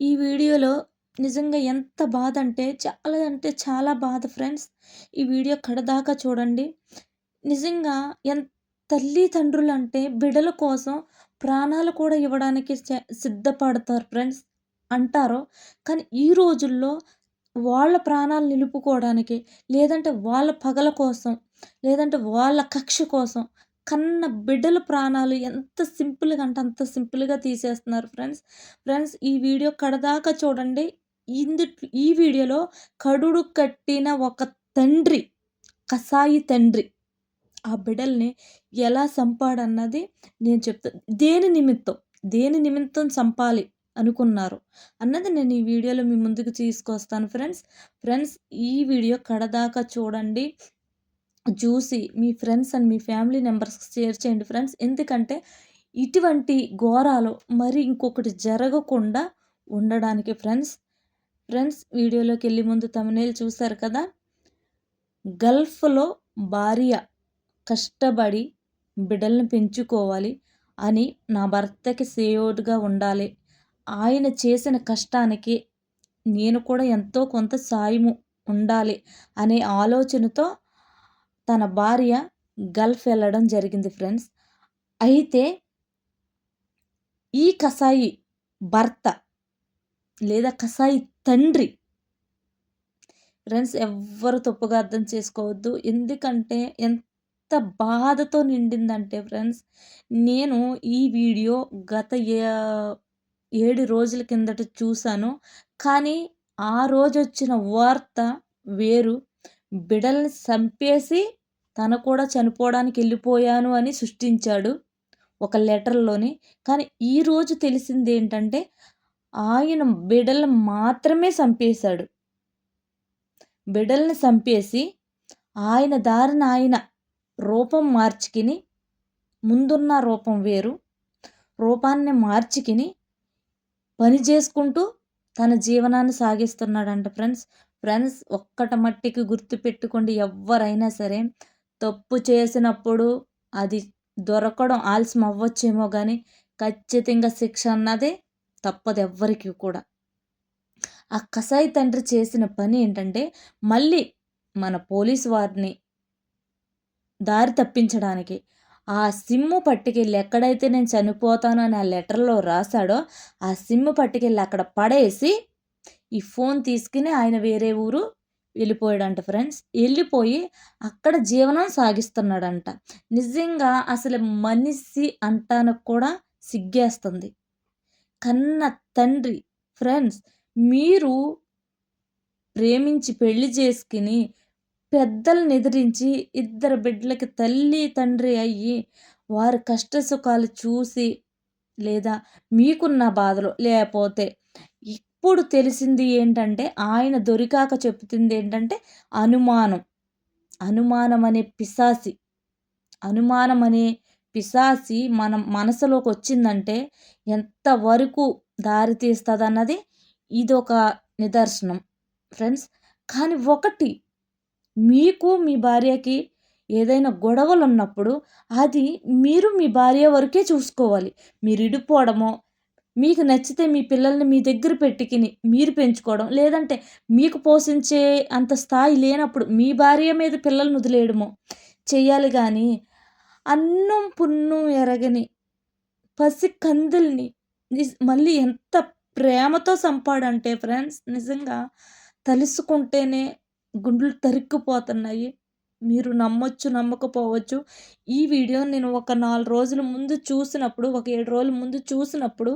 ఈ వీడియోలో నిజంగా ఎంత బాధ అంటే చాలా అంటే చాలా బాధ ఫ్రెండ్స్. ఈ వీడియో కడదాకా చూడండి. నిజంగా ఎంత తల్లిదండ్రులు అంటే బిడ్డల కోసం ప్రాణాలు కూడా ఇవ్వడానికి సిద్ధపడతారు ఫ్రెండ్స్ అంటారు. కానీ ఈ రోజుల్లో వాళ్ళ ప్రాణాలు నిలుపుకోవడానికి లేదంటే వాళ్ళ పగల కోసం లేదంటే వాళ్ళ కక్ష కోసం కన్న బిడ్డల ప్రాణాలు ఎంత సింపుల్గా అంటే అంత సింపుల్గా తీసేస్తున్నారు ఫ్రెండ్స్. ఫ్రెండ్స్ ఈ వీడియో కడదాకా చూడండి. ఇందు ఈ వీడియోలో కడుడు కట్టిన ఒక తండ్రి కసాయి తండ్రి ఆ బిడ్డల్ని ఎలా చంపాడన్నది నేను చెప్తాను దేని నిమిత్తం దేని నిమిత్తం చంపాలి అనుకున్నారు అన్నది నేను ఈ వీడియోలో మీ ముందుకు తీసుకొస్తాను ఫ్రెండ్స్. ఫ్రెండ్స్ ఈ వీడియో కడదాకా చూడండి. చూసి మీ ఫ్రెండ్స్ అండ్ మీ ఫ్యామిలీ మెంబర్స్కి షేర్ చేయండి ఫ్రెండ్స్. ఎందుకంటే ఇటువంటి ఘోరాలు మరి ఇంకొకటి జరగకుండా ఉండడానికి ఫ్రెండ్స్. ఫ్రెండ్స్ వీడియోలోకి వెళ్ళి ముందు తమనేలు చూశారు కదా? గల్ఫ్లో భార్య కష్టపడి బిడ్డలను పెంచుకోవాలి అని నా భర్తకి సేయోడ్గా ఉండాలి. ఆయన చేసిన కష్టానికి నేను కూడా ఎంతో కొంత సాయము ఉండాలి అనే ఆలోచనతో తన భార్య గల్ఫ్ వెళ్ళడం జరిగింది ఫ్రెండ్స్. అయితే ఈ కసాయి భర్త లేదా కసాయి తండ్రి ఫ్రెండ్స్ ఎవ్వరు తప్పుగా అర్థం చేసుకోవద్దు. ఎందుకంటే ఎంత బాధతో నిండిందంటే ఫ్రెండ్స్ నేను ఈ వీడియో గత ఏడు రోజుల కిందట చూశాను. కానీ ఆ రోజు వచ్చిన వార్త వేరు. బిడల్ని చంపేసి తను కూడా చనిపోవడానికి వెళ్ళిపోయాను అని సృష్టించాడు ఒక లెటర్లోని. కానీ ఈరోజు తెలిసింది ఏంటంటే ఆయన బిడల్ని మాత్రమే చంపేశాడు. బిడల్ని చంపేసి ఆయన దారిన ఆయన రూపం మార్చుకుని ముందున్న రూపం వేరు. రూపాన్ని మార్చుకుని పని చేసుకుంటూ తన జీవనాన్ని సాగిస్తున్నాడంట ఫ్రెండ్స్. ఫ్రెండ్స్ ఒక్కట మట్టికి గుర్తుపెట్టుకోండి ఎవరైనా సరే. తప్పు చేసినప్పుడు అది దొరకడం ఆలస్యం అవ్వచ్చేమో కానీ ఖచ్చితంగా శిక్ష అన్నది తప్పదు ఎవ్వరికి కూడా. ఆ కసాయి తండ్రి చేసిన పని ఏంటంటే మళ్ళీ మన పోలీస్ వారిని దారి తప్పించడానికి ఆ సిమ్ము పట్టుకెళ్ళి ఎక్కడైతే నేను చనిపోతాను అని ఆ లెటర్లో రాశాడో ఆ సిమ్ము పట్టుకెళ్ళి అక్కడ పడేసి ఈ ఫోన్ తీసుకుని ఆయన వేరే ఊరు వెళ్ళిపోయాడంట ఫ్రెండ్స్. వెళ్ళిపోయి అక్కడ జీవనం సాగిస్తున్నాడంట. నిజంగా అసలు మనిషి అంటానికి కూడా సిగ్గేస్తుంది. కన్న తండ్రి ఫ్రెండ్స్ మీరు ప్రేమించి పెళ్ళి చేసుకుని పెద్దలను ఎదిరించి ఇద్దరు బిడ్డలకి తల్లి తండ్రి అయ్యి వారి కష్ట సుఖాలు చూసి లేదా మీకున్న బాధలు లేకపోతే ఇప్పుడు తెలిసింది ఏంటంటే ఆయన దొరికాక చెప్తుంది ఏంటంటే అనుమానం. అనుమానం అనే పిశాసి. అనుమానం అనే పిశాసి మన మనసులోకి వచ్చిందంటే ఎంతవరకు దారి ఇదొక ఇది ఒక నిదర్శనం. ఫ్రెండ్స్ కానీ ఒకటి మీకు మీ భార్యకి ఏదైనా గొడవలు ఉన్నప్పుడు అది మీరు మీ భార్య వరకే చూసుకోవాలి. మీరు ఇడిపోవడమో మీకు నచ్చితే మీ పిల్లల్ని మీ దగ్గర పెట్టుకుని మీరు పెంచుకోవడం. లేదంటే మీకు పోషించే అంత స్థాయి లేనప్పుడు మీ భార్య మీద పిల్లల్ని వదిలేయడమో. చెయ్యాలి కానీ అన్నం పున్నం ఎరగని పసి కందుల్ని మళ్ళీ ఎంత ప్రేమతో సంపాడంటే ఫ్రెండ్స్ నిజంగా తలుసుకుంటేనే గుండెలు తరుక్కుపోతున్నాయి. మీరు నమ్మొచ్చు నమ్మకపోవచ్చు. ఈ వీడియో నేను ఒక నాలుగు రోజుల ముందు చూసినప్పుడు ఒక ఏడు రోజుల ముందు చూసినప్పుడు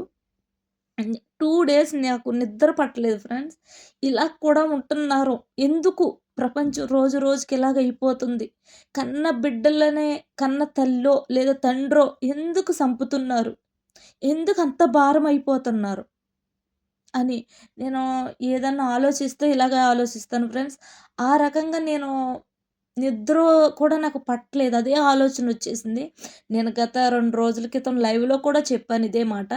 టూ డేస్ నాకు నిద్ర పట్టలేదు ఫ్రెండ్స్. ఇలా కూడా ఉంటున్నారు. ఎందుకు? ప్రపంచం రోజు రోజుకి ఇలాగ అయిపోతుంది. కన్న బిడ్డలనే కన్న తల్లో లేదా తండ్రో ఎందుకు చంపుతున్నారు? ఎందుకు అంత భారం అయిపోతున్నారు? అని నేను ఏదన్నా ఆలోచిస్తే ఇలాగే ఆలోచిస్తాను ఫ్రెండ్స్. ఆ రకంగా నేను నిద్ర కూడా నాకు పట్టలేదు. అదే ఆలోచన వచ్చేసింది. నేను గత రెండు రోజుల క్రితం లైవ్లో కూడా చెప్పాను ఇదే మాట.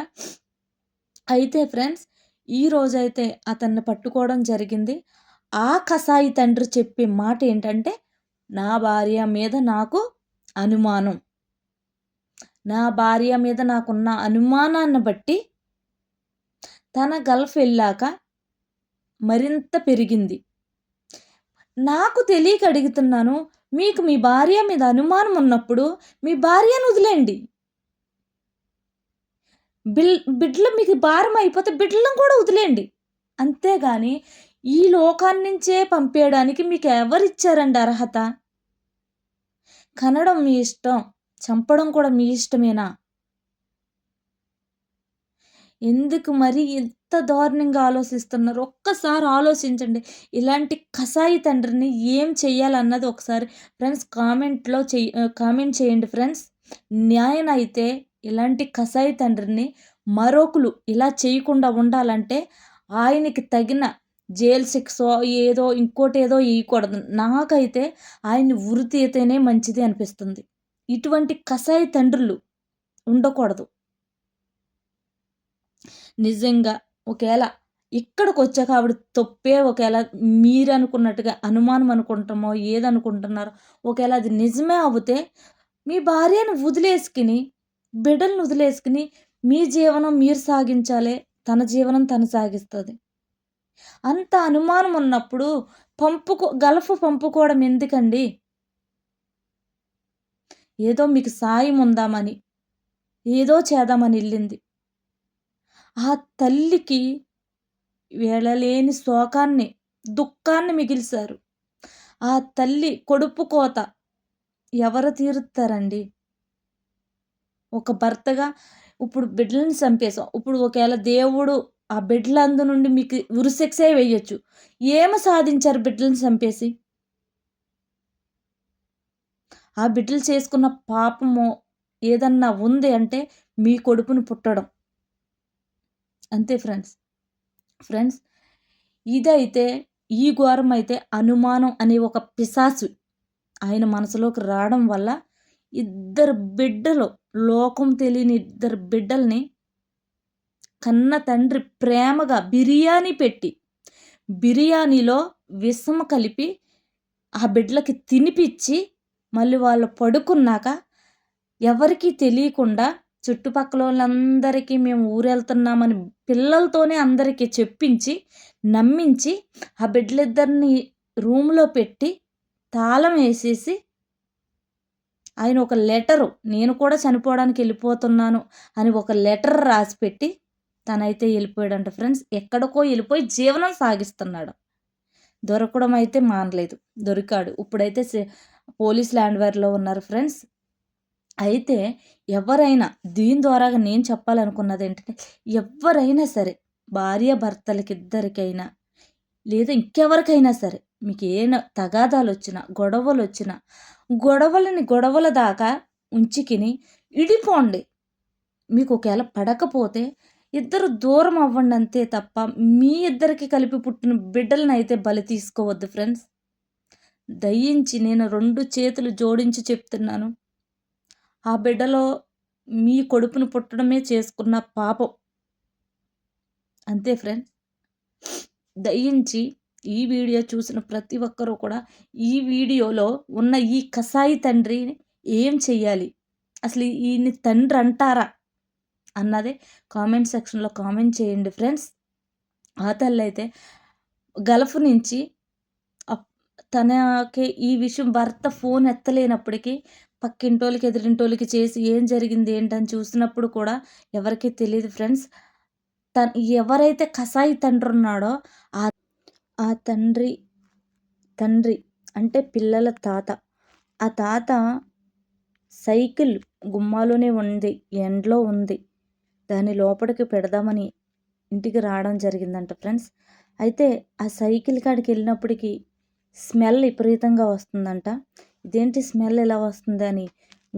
అయితే ఫ్రెండ్స్ ఈ రోజైతే అతన్ని పట్టుకోవడం జరిగింది. ఆ కసాయి తండ్రి చెప్పే మాట ఏంటంటే నా భార్య మీద నాకు అనుమానం. నా భార్య మీద నాకున్న అనుమానాన్ని బట్టి తన గల్ఫ్ వెళ్ళాక మరింత పెరిగింది. నాకు తెలియక అడుగుతున్నాను మీకు మీ భార్య మీద అనుమానం ఉన్నప్పుడు మీ భార్యను వదిలేండి బిల్ బిడ్డలు మీకు భారం అయిపోతే బిడ్డలను కూడా వదిలేండి అంతేగాని ఈ లోకాన్ని నుంచే పంపేయడానికి మీకు ఎవరిచ్చారండి అర్హత? కనడం మీ ఇష్టం చంపడం కూడా మీ ఇష్టమేనా? ఎందుకు మరి ఎంత దారుణంగా ఆలోచిస్తున్నారు? ఒక్కసారి ఆలోచించండి. ఇలాంటి కసాయి తండ్రిని ఏం చెయ్యాలన్నది ఒకసారి ఫ్రెండ్స్ కామెంట్లో చెయ్యి కామెంట్ చేయండి ఫ్రెండ్స్. న్యాయం అయితే ఇలాంటి కసాయి తండ్రిని మరొకరు ఇలా చేయకుండా ఉండాలంటే ఆయనకి తగిన జైలు శిక్ష ఏదో ఇంకోటి ఏదో వేయకూడదు నాకైతే ఆయన్ని ఉరి తీతేనే మంచిది అనిపిస్తుంది. ఇటువంటి కసాయి తండ్రులు ఉండకూడదు. నిజంగా ఒకవేళ ఇక్కడికి వచ్చాక ఆవిడ తప్పే ఒకవేళ మీరు అనుకున్నట్టుగా అనుమానం అనుకుంటామో ఏదనుకుంటున్నారో ఒకవేళ అది నిజమే అవుతే మీ భార్యను వదిలేసుకుని బిడ్డలను వదిలేసుకుని మీ జీవనం మీరు సాగించాలి తన జీవనం తను సాగిస్తుంది. అంత అనుమానం ఉన్నప్పుడు పంపుకు గల్ఫ్ పంపుకోవడం ఎందుకండి? ఏదో మీకు సాయం ఉందామని ఏదో చేద్దామని వెళ్ళింది. ఆ తల్లికి వెళ్ళలేని శోకాన్ని దుఃఖాన్ని మిగిల్చారు ఆ తల్లి కొడుపు కోత ఎవరు తీరుతారండి? ఒక భర్తగా ఇప్పుడు బిడ్డలను చంపేసాం ఇప్పుడు ఒకవేళ దేవుడు ఆ బిడ్డలందు నుండి మీకు ఉరిశిక్షే వేయచ్చు. ఏమి సాధించారు బిడ్డలను చంపేసి? ఆ బిడ్డలు చేసుకున్న పాపము ఏదన్నా ఉంది అంటే మీ కొడుకును పుట్టడం. అంతే ఫ్రెండ్స్. ఫ్రెండ్స్ ఇదైతే ఈ ఘోరం అయితే అనుమానం అనే ఒక పిశాసు ఆయన మనసులోకి రావడం వల్ల ఇద్దరు బిడ్డలు లోకం తెలియని ఇద్దరు బిడ్డల్ని కన్న తండ్రి ప్రేమగా బిర్యానీ పెట్టి బిర్యానీలో విషం కలిపి ఆ బిడ్డలకి తినిపించి మళ్ళీ వాళ్ళు పడుకున్నాక ఎవరికీ తెలియకుండా చుట్టుపక్కల వాళ్ళందరికీ మేము ఊరెళ్తున్నామని పిల్లలతోనే అందరికీ చెప్పించి నమ్మించి ఆ బిడ్డలిద్దరిని రూమ్లో పెట్టి తాళం వేసేసి ఆయన ఒక లెటరు నేను కూడా చనిపోవడానికి వెళ్ళిపోతున్నాను అని ఒక లెటర్ రాసి పెట్టి తనైతే వెళ్ళిపోయాడంట ఫ్రెండ్స్. ఎక్కడికో వెళ్ళిపోయి జీవనం సాగిస్తున్నాడు. దొరకడం అయితే మానలేదు దొరికాడు. ఇప్పుడైతే పోలీస్ ల్యాండ్ వేర్లో ఉన్నారు ఫ్రెండ్స్. అయితే ఎవరైనా దీని ద్వారా నేను చెప్పాలనుకున్నది ఏంటంటే ఎవరైనా సరే భార్య భర్తలకి ఇద్దరికైనా లేదా ఇంకెవరికైనా సరే మీకు ఏ తగాదాలు వచ్చినా గొడవలు వచ్చినా గొడవలని గొడవల దాకా ఉంచికిని ఇడిపోండి. మీకు ఒకవేళ పడకపోతే ఇద్దరు దూరం అవ్వండి అంతే తప్ప మీ ఇద్దరికి కలిపి పుట్టిన బిడ్డలను అయితే బలి తీసుకోవద్దు ఫ్రెండ్స్. దయించి నేను రెండు చేతులు జోడించి చెప్తున్నాను. ఆ బిడ్డలో మీ కొడుకును పుట్టడమే చేసుకున్న పాపం. అంతే ఫ్రెండ్స్. దయించి ఈ వీడియో చూసిన ప్రతి ఒక్కరూ కూడా ఈ వీడియోలో ఉన్న ఈ కసాయి తండ్రిని ఏం చెయ్యాలి? అసలు ఈయన్ని తండ్రి అంటారా? అన్నదే కామెంట్ సెక్షన్లో కామెంట్ చేయండి ఫ్రెండ్స్. ఆ తల్లి అయితే గల్ఫ్ నుంచి తనకి ఈ విషయం భర్త ఫోన్ ఎత్తలేనప్పటికీ పక్కింటోళ్ళకి ఎదురింటోళ్ళకి చేసి ఏం జరిగింది ఏంటని చూసినప్పుడు కూడా ఎవరికీ తెలియదు ఫ్రెండ్స్. తన ఎవరైతే కసాయి తండ్రి ఉన్నాడో ఆ ఆ తండ్రి తండ్రి అంటే పిల్లల తాత. ఆ తాత సైకిల్ గుమ్మాలోనే ఉంది ఎండ్లో ఉంది. దాన్ని లోపలికి పెడదామని ఇంటికి రావడం జరిగిందంట ఫ్రెండ్స్. అయితే ఆ సైకిల్ కాడికి వెళ్ళినప్పటికీ స్మెల్ విపరీతంగా వస్తుందంట. ఇదేంటి స్మెల్ ఎలా వస్తుంది అని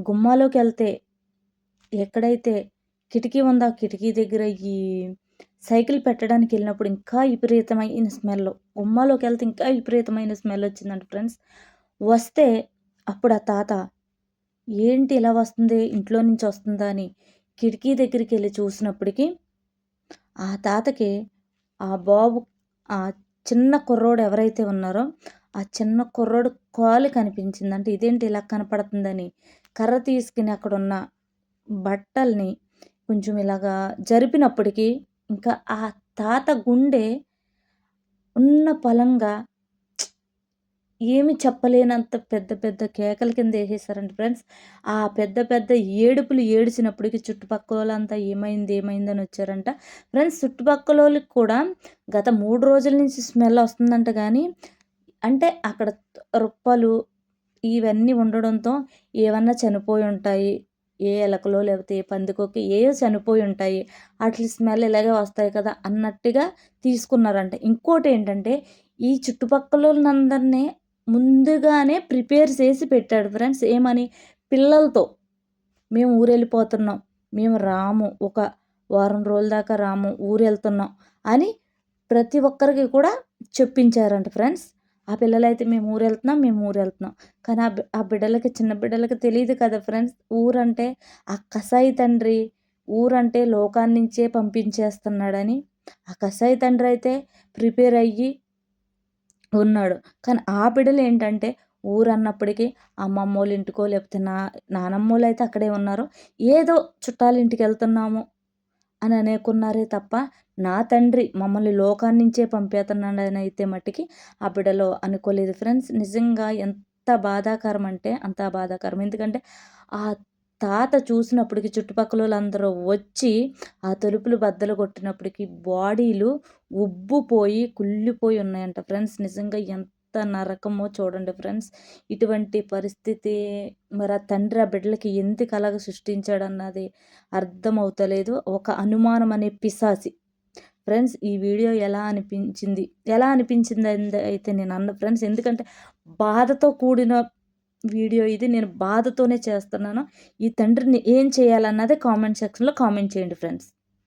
గుమ్మాలోకి వెళ్తే ఎక్కడైతే కిటికీ ఉందో ఆ కిటికీ దగ్గర ఈ సైకిల్ పెట్టడానికి వెళ్ళినప్పుడు ఇంకా విపరీతమైన స్మెల్. గుమ్మాలోకి వెళ్తే ఇంకా విపరీతమైన స్మెల్ వచ్చిందంట ఫ్రెండ్స్. వస్తే అప్పుడు ఆ తాత ఏంటి ఇలా వస్తుంది? ఇంట్లో నుంచి వస్తుందా? అని కిటికీ దగ్గరికి వెళ్ళి చూసినప్పటికీ ఆ తాతకి ఆ బాబు ఆ చిన్న కుర్రోడు ఎవరైతే ఉన్నారో ఆ చిన్న కుర్రోడు కాలు కనిపించిందంటే. ఇదేంటి ఇలా కనపడుతుందని? కర్ర తీసుకుని అక్కడ ఉన్న బట్టల్ని కొంచెం ఇలాగా జరిపినప్పటికీ ఇంకా ఆ తాత గుండె ఉన్న పలంగా ఏమి చెప్పలేనంత పెద్ద పెద్ద కేకల కింద వేసేసారండి ఫ్రెండ్స్. ఆ పెద్ద పెద్ద ఏడుపులు ఏడిచినప్పటికీ చుట్టుపక్కల వాళ్ళంతా ఏమైంది ఏమైందని వచ్చారంట. ఫ్రెండ్స్ చుట్టుపక్కల వాళ్ళకి కూడా గత మూడు రోజుల నుంచి స్మెల్ వస్తుందంట కానీ అంటే అక్కడ రుప్పలు ఇవన్నీ ఉండడంతో ఏమన్నా చనిపోయి ఉంటాయి ఏ ఎలకలో లేకపోతే ఏ పందికొక్క ఏ చనిపోయి ఉంటాయి. వాటి స్మెల్ ఇలాగే వస్తాయి కదా అన్నట్టుగా తీసుకున్నారంట. ఇంకోటి ఏంటంటే ఈ చుట్టుపక్కలందరినీ ముందుగానే ప్రిపేర్ చేసి పెట్టాడు ఫ్రెండ్స్. ఏమని? పిల్లలతో. మేము ఊరెళ్ళిపోతున్నాం. మేము రాము. ఒక వారం రోజుల దాకా రాము. ఊరు వెళ్తున్నాం అని ప్రతి ఒక్కరికి కూడా చెప్పించారంట ఫ్రెండ్స్. ఆ పిల్లలైతే మేము ఊరు వెళ్తున్నాం మేము ఊరు వెళ్తున్నాం కానీ ఆ ఆ బిడ్డలకి చిన్న బిడ్డలకి తెలియదు కదా ఫ్రెండ్స్. ఊరంటే ఆ కసాయి తండ్రి ఊరంటే లోకాన్నించే పంపించేస్తున్నాడని. ఆ కసాయి తండ్రి అయితే ప్రిపేర్ అయ్యి ఉన్నాడు. కానీ ఆ బిడ్డలు ఏంటంటే ఊరు అన్నప్పటికీ అమ్మమ్మ వాళ్ళ ఇంటికో లేకపోతే నా నానమ్మ వాళ్ళు అయితే అక్కడే ఉన్నారు. ఏదో చుట్టాల ఇంటికి వెళ్తున్నాము అని అనేకున్నారే తప్ప నా తండ్రి మమ్మల్ని లోకాన్నించే పంపేస్తున్నాడని అయితే మట్టికి ఆ బిడ్డలో అనుకోలేదు. ఫ్రెండ్స్ నిజంగా ఎంత బాధాకరం అంటే అంత బాధాకరం. ఎందుకంటే ఆ తాత చూసినప్పటికి చుట్టుపక్కల వాళ్ళందరూ వచ్చి ఆ తలుపులు బద్దలు కొట్టినప్పటికీ బాడీలు ఉబ్బుపోయి కుళ్ళిపోయి ఉన్నాయంట. ఫ్రెండ్స్ నిజంగా ఎంత ఎంత నరకమో చూడండి ఫ్రెండ్స్. ఇటువంటి పరిస్థితి మరి ఆ తండ్రి ఆ బిడ్డలకి ఎందుకు అలాగ సృష్టించాడన్నది అర్థమవుతలేదు. ఒక అనుమానం అనే పిశాసి ఫ్రెండ్స్ ఈ వీడియో ఎలా అనిపించింది? ఎలా అనిపించింది అయితే నేను అన్న ఫ్రెండ్స్ ఎందుకంటే బాధతో కూడిన వీడియో ఇది. నేను బాధతోనే చేస్తున్నాను. ఈ తండ్రిని ఏం చేయాలన్నదే కామెంట్ సెక్షన్లో కామెంట్ చేయండి ఫ్రెండ్స్.